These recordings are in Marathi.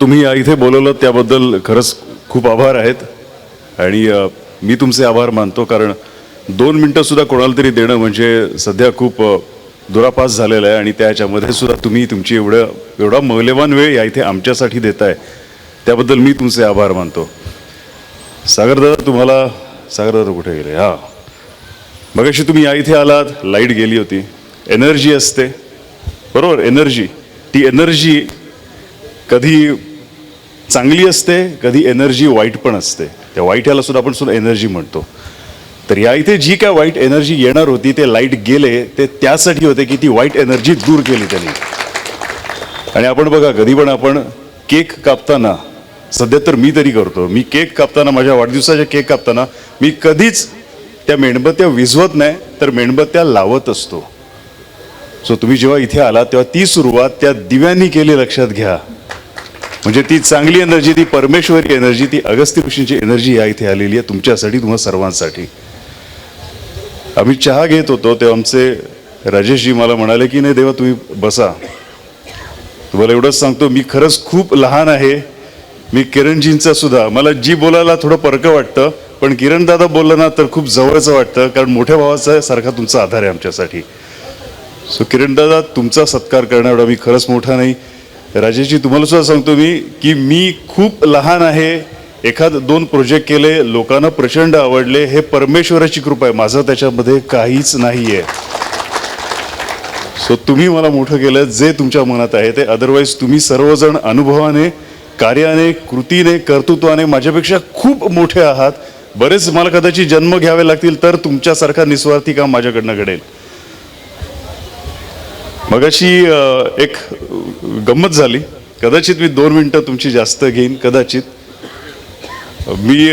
तुम्ही या इथे बोलवलं त्याबद्दल खरंच खूप आभार आहेत. आणि मी तुमचे आभार मानतो कारण दोन मिनटंसुद्धा कोणाला तरी देणं म्हणजे सध्या खूप दुरापास झालेला आहे. आणि त्याच्यामध्ये सुद्धा तुम्ही तुमची एवढं एवढा मौल्यवान वेळ या इथे आमच्यासाठी देताय. त्याबद्दल मी तुमचे आभार मानतो. सागरदादा तुम्हाला सागरदादा कुठे गेले? हां. मगाशी तुम्ही या इथे आलात लाइट गेली होती. एनर्जी असते. बरोबर एनर्जी. ती एनर्जी कधी चांगली असते कधी एनर्जी वाईट पण असते. त्या वाईट ह्याला सुद्धा आपण सुद्धा एनर्जी म्हणतो. तर या इथे जी काय वाईट एनर्जी येणार होती ते लाइट गेले ते त्यासाठी होते की ती वाईट एनर्जी दूर केली त्यांनी. आणि आपण बघा कधी पण आपण केक कापताना सध्या तर मी तरी करतो मी केक कापताना माझ्या वाढदिवसाच्या केक कापताना मी कधीच त्या मेणबत्त्या विझवत नाही तर मेणबत्त्या लावत असतो. सो तुम्ही जेव्हा इथे आला तेव्हा ती सुरुवात त्या दिव्यांनी केली लक्षात घ्या. म्हणजे ती चांगली एनर्जी ती परमेश्वरी एनर्जी ती अगस्त्य ऋषींची एनर्जी या इथे आलेली आहे. तुमच्यासाठी तुम्हा सर्वांसाठी. आम्ही चहा घेत होतो तेव्हा आमचे राजेशजी मला म्हणाले की नाही देवा तुम्ही बसा. तुम्हाला एवढंच सांगतो मी खरंच खूप लहान आहे. मी किरणजींचा सुद्धा. मला जी बोलायला थोडं परकं वाटतं पण किरणदादा बोललं ना तर खूप जवळचं वाटतं कारण मोठ्या भावाचा सारखा तुमचा आधार आहे आमच्यासाठी. सो किरणदादा तुमचा सत्कार करणं एवढा मी खरंच मोठा नाही. राजेशजी तुम्हाला सुद्धा सांगतो मी की मी खूप लहान आहे. एखाद दोन प्रोजेक्ट केले लोकांना प्रचंड आवडले. हे परमेश्वराची कृपा आहे. माझं त्याच्यामध्ये काहीच नाही आहे सो तुम्ही मला मोठं केलं जे तुमच्या मनात आहे ते. अदरवाईज तुम्ही सर्वजण अनुभवाने कार्याने कृतीने कर्तृत्वाने माझ्यापेक्षा खूप मोठे आहात. बरेच मला कदाचित जन्म घ्यावे लागतील तर तुमच्यासारखा निस्वार्थी काम माझ्याकडनं घडेल. मगाशी एक गंमत झाली. कदाचित मी दोन मिनटं तुमची जास्त घेईन कदाचित. मी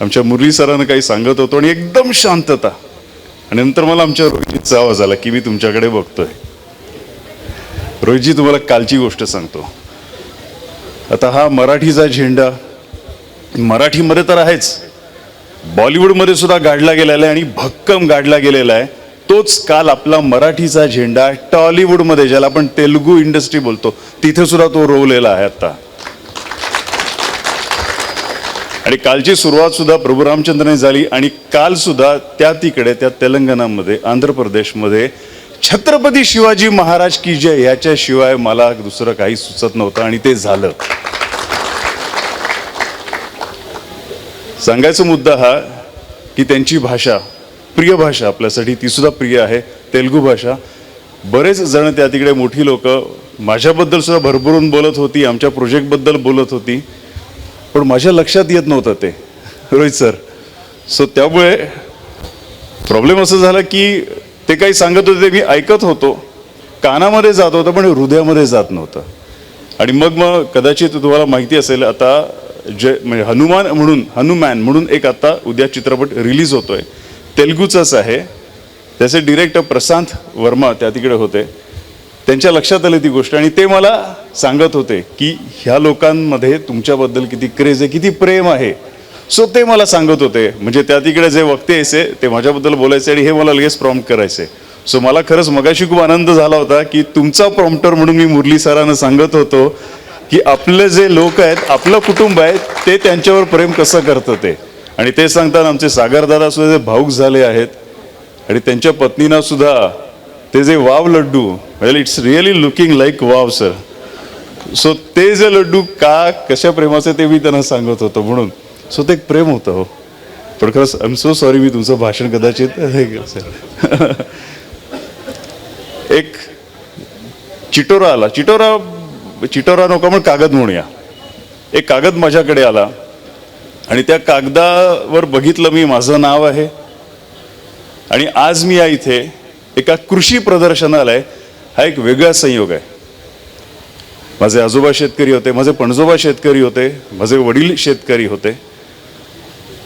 आमच्या मुरली सरांना काही सांगत होतो आणि एकदम शांतता. आणि नंतर मला आमच्या रोहितचा आवाज आला की मी तुमच्याकडे बघतोय. रोहितजी तुम्हाला कालची गोष्ट सांगतो. आता हा मराठीचा झेंडा मराठीमध्ये तर आहेच. बॉलिवूडमध्ये सुद्धा गाडला गेलेला आहे आणि भक्कम गाडला गेलेला आहे. तोच काल आपला मराठीचा झेंडा टॉलिवूडमध्ये ज्याला आपण तेलुगू इंडस्ट्री बोलतो तिथे सुद्धा तो रोवलेला आहे आता. आणि कालची सुरुवात सुद्धा प्रभू रामचंद्रने झाली आणि काल सुद्धा त्या तिकडे त्या तेलंगणामध्ये आंध्र प्रदेशमध्ये छत्रपती शिवाजी महाराज की जय याच्याशिवाय मला दुसरं काही सुचत नव्हतं आणि ते झालं. सांगायचा मुद्दा हा की त्यांची भाषा प्रिय भाषा आपल्यासाठी ती सुद्धा प्रिय आहे तेलगू भाषा. बरेच जण त्या तिकडे मोठी लोक माझ्याबद्दल सुद्धा भरभरून बोलत होती आमच्या प्रोजेक्टबद्दल बोलत होती पण माझ्या लक्षात येत नव्हतं ते. रोहित सर सो त्यामुळे प्रॉब्लेम असं झाला की ते काही सांगत होते मी ऐकत होतो. कानामध्ये जात होतं पण हृदयामध्ये जात नव्हतं. आणि मग मग कदाचित तुम्हाला माहिती असेल आता जे म्हणजे हनुमान म्हणून हनुमॅन म्हणून एक आता उद्या चित्रपट रिलीज होतोय. तेलगूचंच आहे. त्याचे डिरेक्टर प्रशांत वर्मा त्या तिकडे होते. त्यांच्या लक्षात आली ती गोष्ट आणि ते मला सांगत होते की ह्या लोकांमध्ये तुमच्याबद्दल किती क्रेज आहे किती प्रेम आहे. सो ते मला सांगत होते. म्हणजे त्या तिकडे जे वक्ते यायचे ते माझ्याबद्दल बोलायचे आणि हे मला लगेच प्रॉम्प्ट करायचे. सो मला खरंच मगाशी खूप आनंद झाला होता की तुमचा प्रॉम्प्टर म्हणून मी मुरली सरांना सांगत होतो की आपले जे लोक आहेत आपलं कुटुंब आहे ते त्यांच्यावर प्रेम कसं करतं ते. आणि ते सांगताना आमचे सागरदादा सुद्धा जे भाऊक झाले आहेत आणि त्यांच्या पत्नीना सुद्धा ते जे wow laddoo well it's really looking like wow sir so ते जे लड्डू का कशा प्रेमाचे ते मी त्यांना सांगत होतो म्हणून. सो ते एक प्रेम होतं हो. पण खरंच आय एम सो सॉरी मी तुमचं भाषण कदाचित हे एक चिटोरा आला. चिटोरा चिटोरा नको पण कागद म्हणूया. एक कागद माझ्याकडे आला. आणि त्या कागदावर बघितलं मी माझं नाव आहे. आणि आज मी या इथे एका कृषी प्रदर्शनाला आहे हा एक वेगळा संयोग आहे. माझे आजोबा शेतकरी होते माझे पणजोबा शेतकरी होते माझे वडील शेतकरी होते.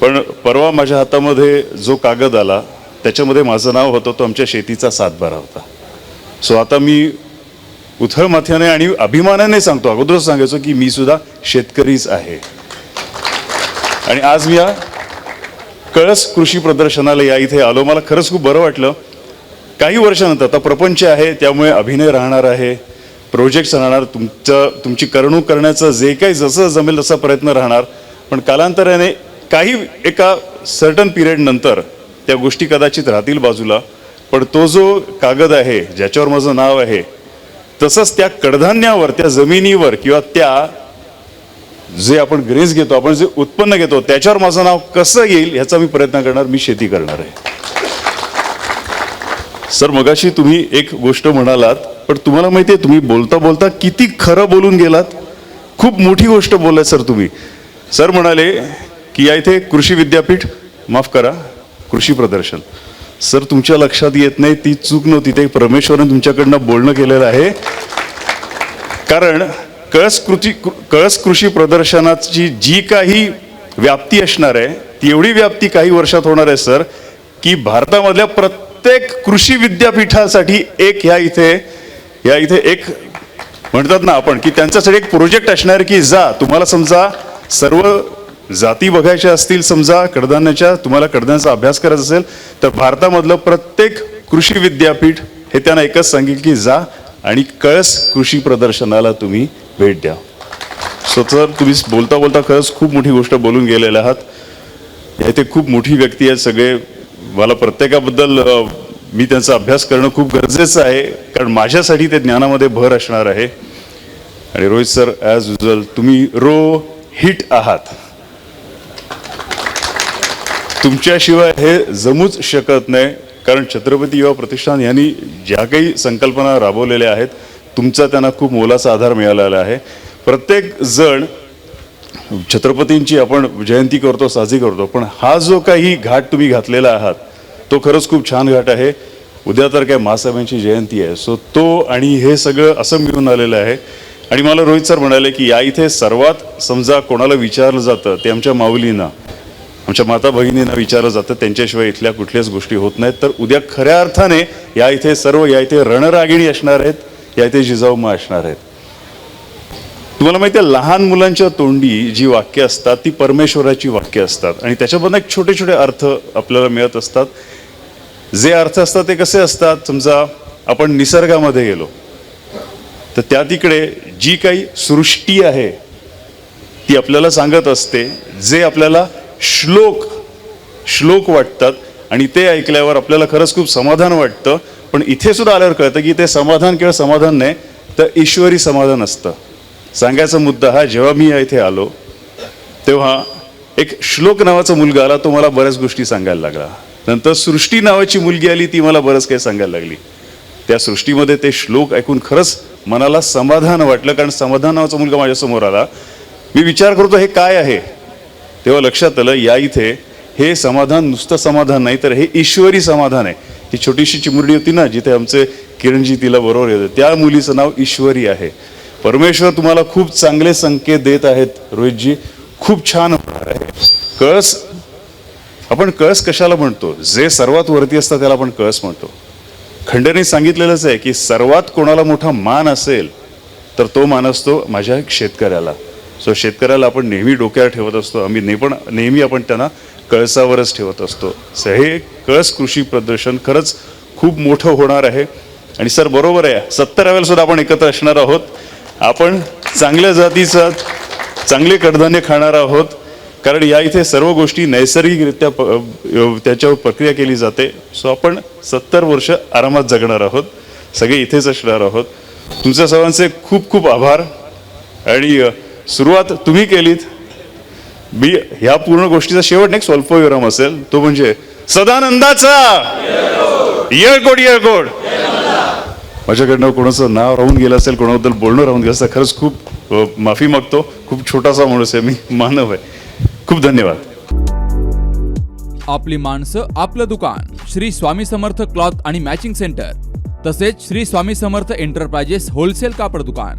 पण परवा माझ्या हातामध्ये जो कागद आला त्याच्यामध्ये माझं नाव होतं तो आमच्या शेतीचा सातबारा होता. सो आता मी उथळ माथ्याने आणि अभिमानाने सांगतो अगोदरच सांगायचो की मी सुद्धा शेतकरीच आहे. आणि आज मी या कळस कृषी प्रदर्शनाला या इथे आलो. मला खरंच खूप बरं वाटलं. काही वर्षानंतर आता प्रपंच आहे त्यामुळे अभिनय राहणार आहे. प्रोजेक्ट्स राहणार तुमचं तुमची करणूक करण्याचं जे काही जसं जमेल तसा प्रयत्न राहणार. पण कालांतराने काही एका सर्टन पिरियडनंतर त्या गोष्टी कदाचित राहतील बाजूला. पण तो जो कागद आहे ज्याच्यावर माझं नाव आहे तसंच त्या कडधान्यावर त्या जमिनीवर किंवा त्या जे आपण ग्रेस घेतो आपण जे उत्पन्न घेतो त्याच्यावर माझं नाव कसं येईल ह्याचा मी प्रयत्न करणार मी शेती करणार आहे. सर मगाशी तुम्ही एक गोष्ट म्हणालात पण तुम्हाला माहिती आहे तुम्ही बोलता बोलता किती खरं बोलून गेलात? खूप मोठी गोष्ट बोललात सर तुम्ही. सर म्हणाले की या इथे कृषी विद्यापीठ माफ करा कृषी प्रदर्शन. सर तुमच्या लक्षात येत नाही ती चूक नव्हती ते परमेश्वरनं तुमच्याकडनं बोलणं केलेलं आहे. कारण कळस कृती कळस कृषी प्रदर्शनाची जी काही व्याप्ती असणार आहे ती एवढी व्याप्ती काही वर्षात होणार आहे सर की भारतामधल्या प्रत्येक कृषी विद्यापीठासाठी एक ह्या इथे ह्या इथे एक म्हणतात ना आपण की त्यांच्यासाठी एक प्रोजेक्ट असणार की जा तुम्हाला समजा सर्व जाती बघायच्या असतील समजा कडधान्याच्या तुम्हाला कडधान्याचा अभ्यास करायचा असेल तर भारतामधलं प्रत्येक कृषी विद्यापीठ हे त्यांना एकच सांगेल की जा आणि कळस कृषी प्रदर्शनाला तुम्ही भेट द्या. सो सर तुम्ही बोलता बोलता खरंच खूप मोठी गोष्ट बोलून गेलेले आहात. इथे खूप मोठी व्यक्ती आहेत सगळे. मला प्रत्येकाबद्दल मी त्यांचा अभ्यास करणं खूप गरजेचं आहे कारण माझ्यासाठी ते ज्ञानामध्ये भर असणार आहे. आणि रोहित सर ॲज युजल तुम्ही रो हिट आहात. तुमच्याशिवाय हे जमूच शकत नाही कारण छत्रपती युवा प्रतिष्ठान यांनी ज्या काही संकल्पना राबवलेल्या आहेत तुमचा त्यांना खूप मोलाचा आधार मिळालेला आहे. प्रत्येक जण छत्रपतींची आपण जयंती करतो साजरी करतो पण हा जो काही घाट तुम्ही घातलेला आहात तो खरंच खूप छान घाट आहे. उद्या तर काय महासाहेबांची जयंती आहे. सो तो आणि हे सगळं असं मिळून आलेलं आहे. आणि मला रोहित सर म्हणाले की या इथे सर्वात समजा कोणाला विचारलं जातं ते आमच्या माऊलींना आमच्या माता भगिनींना विचारलं जातं त्यांच्याशिवाय इथल्या कुठल्याच गोष्टी होत नाहीत. तर उद्या खऱ्या अर्थाने या इथे सर्व या इथे रणरागिणी असणार आहेत. या इथे जिजाऊमा असणार आहेत. तुम्हाला माहिती आहे लहान मुलांच्या तोंडी जी वाक्य असतात ती परमेश्वराची वाक्य असतात. आणि त्याच्यामधून एक छोटे छोटे अर्थ आपल्याला मिळत असतात. जे अर्थ असतात ते कसे असतात? समजा आपण निसर्गामध्ये गेलो. तर त्या तिकडे जी काही सृष्टी आहे ती आपल्याला सांगत असते. जे आपल्याला श्लोक श्लोक वाटतात. आणि ते ऐकल्यावर आपल्याला खरंच खूप समाधान वाटतं. पण इथे सुद्धा आल्यावर कळतं की ते समाधान केवळ समाधान नाही तर ईश्वरी समाधान असतं. सांगायचा मुद्दा हा जेव्हा मी इथे आलो तेव्हा एक श्लोक नावाचा मुलगा आला तो मला बऱ्याच गोष्टी सांगायला लागला. नंतर सृष्टी नावाची मुलगी आली ती मला बरंच काही सांगायला लागली. त्या सृष्टीमध्ये ते श्लोक ऐकून खरंच मनाला समाधान वाटलं कारण समाधान नावाचा मुलगा माझ्यासमोर आला. मी विचार करतो हे काय आहे? तेव्हा लक्षात आलं या इथे हे समाधान नुसतं समाधान नाही तर हे ईश्वरी समाधान आहे. ही छोटीशी चिमुरडी होती ना जिथे आमचे किरणजी तिला बरोबर येतं त्या मुलीचं नाव ईश्वरी आहे. परमेश्वर तुम्हाला खूप चांगले संकेत देत आहेत रोहितजी. खूप छान होणार आहे. कळस आपण कळस कशाला म्हणतो? जे सर्वात वरती असतं त्याला आपण कळस म्हणतो. खंडने सांगितलेलंच आहे की सर्वात कोणाला मोठा मान असेल तर तो मान असतो माझ्या शेतकऱ्याला. सो शेतकऱ्याला आपण नेहमी डोक्यावर ठेवत असतो. आम्ही ने पण नेहमी आपण त्यांना कळसावरच ठेवत असतो. सो हे कळस कृषी प्रदर्शन खरंच खूप मोठं होणार आहे. आणि सर बरोबर आहे. सत्तराव्याला सुद्धा आपण एकत्र असणार आहोत. आपण चांगल्या जातीचं चांगले कडधान्य खाणार आहोत. कारण या इथे सर्व गोष्टी नैसर्गिकरित्या प- त्याच्यावर प्रक्रिया केली जाते. सो आपण सत्तर वर्ष आरामात जगणार आहोत. सगळे इथेच असणार आहोत. तुमच्या सर्वांचे खूप खूप आभार. आणि सुरुवात तुम्ही केलीत. मी ह्या पूर्ण गोष्टीचा शेवट नाही स्वल्पविराम असेल. तो म्हणजे सदानंदाचा. येळकोट येळकोट माझ्याकडनं कोणाचं नाव राहून गेलं असेल कोणाबद्दल बोलणं राहून गेलं असेल खरंच खूप माफी मागतो. खूप छोटासा माणूस आहे मी मानव आहे. खूप धन्यवाद. आपली माणसं आपलं दुकान. श्री स्वामी समर्थ क्लॉथ आणि मॅचिंग सेंटर. तसेच श्री स्वामी समर्थ एंटरप्राइजेस होलसेल कापड दुकान.